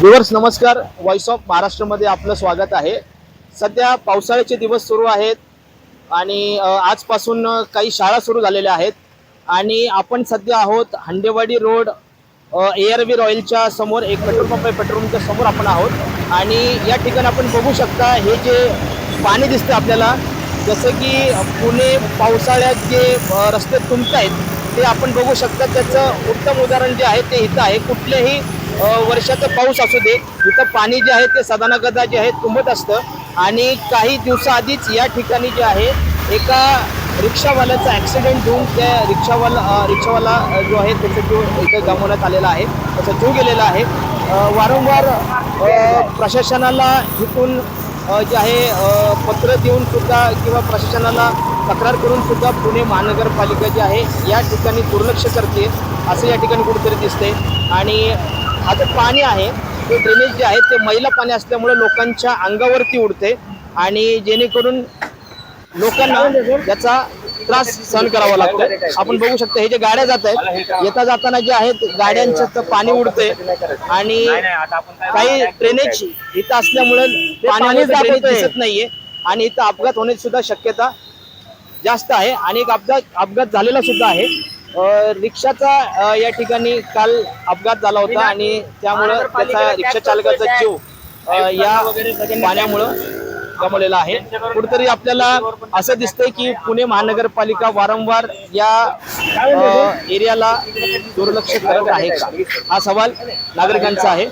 Viewers नमस्कार. Voice of महाराष्ट्रमध्ये आपलं स्वागत आहे. सध्या पावसाळ्याचे दिवस सुरू आहेत आणि आजपासून काही शाळा सुरू झालेल्या आहेत. आणि आपण सध्या आहोत हंडेवाडी रोड एअरवी रॉयलच्या समोर एक पेट्रोल पंप आहे पेट्रोल पंपच्या समोर आपण आहोत. आणि या ठिकाणी आपण बघू शकता हे जे पाणी दिसतं आपल्याला जसं की पुणे पावसाळ्यात जे रस्ते तुंबत आहेत ते आपण बघू शकता त्याचं उत्तम उदाहरण जे आहे ते इथं आहे. कुठल्याही वर्षाचा पाऊस असू दे इथं पाणी जे आहे ते सदानगदा जे आहे तुंबत असतं. आणि काही दिवसाआधीच या ठिकाणी जे आहे एका रिक्षावाल्याचा ॲक्सिडेंट होऊन त्या रिक्षावाला रिक्षावाला जो आहे त्याचा जीव इथं गमावण्यात आलेला आहे. त्याचा जीव गेलेला आहे. वारंवार प्रशासनाला इथून जे आहे पत्र देऊन सुद्धा किंवा प्रशासनाला तक्रार करून सुद्धा पुणे महानगरपालिका जी आहे या ठिकाणी दुर्लक्ष करते असं या ठिकाणी कुठेतरी दिसते आणि हा जो पाणी आहे ते ड्रेनेज जे आहे ते मैला पाणी असल्यामुळे लोकांच्या अंगावरती उडते आणि जेणेकरून लोकांना याचा त्रास सहन करावा लागतो आपण बघू शकतो हे जे गाड्या जात आहेत येता जाताना जे आहेत गाड्यांचं पाणी उडते आणि काही ड्रेनेज इथं असल्यामुळे पाणी दिसत नाहीये. आणि इथं अपघात होण्याची सुद्धा शक्यता जास्त आहे. आणि एक अपघात अपघात झालेला सुद्धा आहे. रिक्षाचा या ठिकाणी काल अपघात झाला होता आणि त्यामुळं त्याचा रिक्षा चालकाचा जीव या पाण्यामुळं गमावलेला आहे. कुठेतरी आपल्याला असं दिसतंय की पुणे महानगरपालिका वारंवार या एरियाला दुर्लक्ष करत आहे का? हा सवाल नागरिकांचा आहे.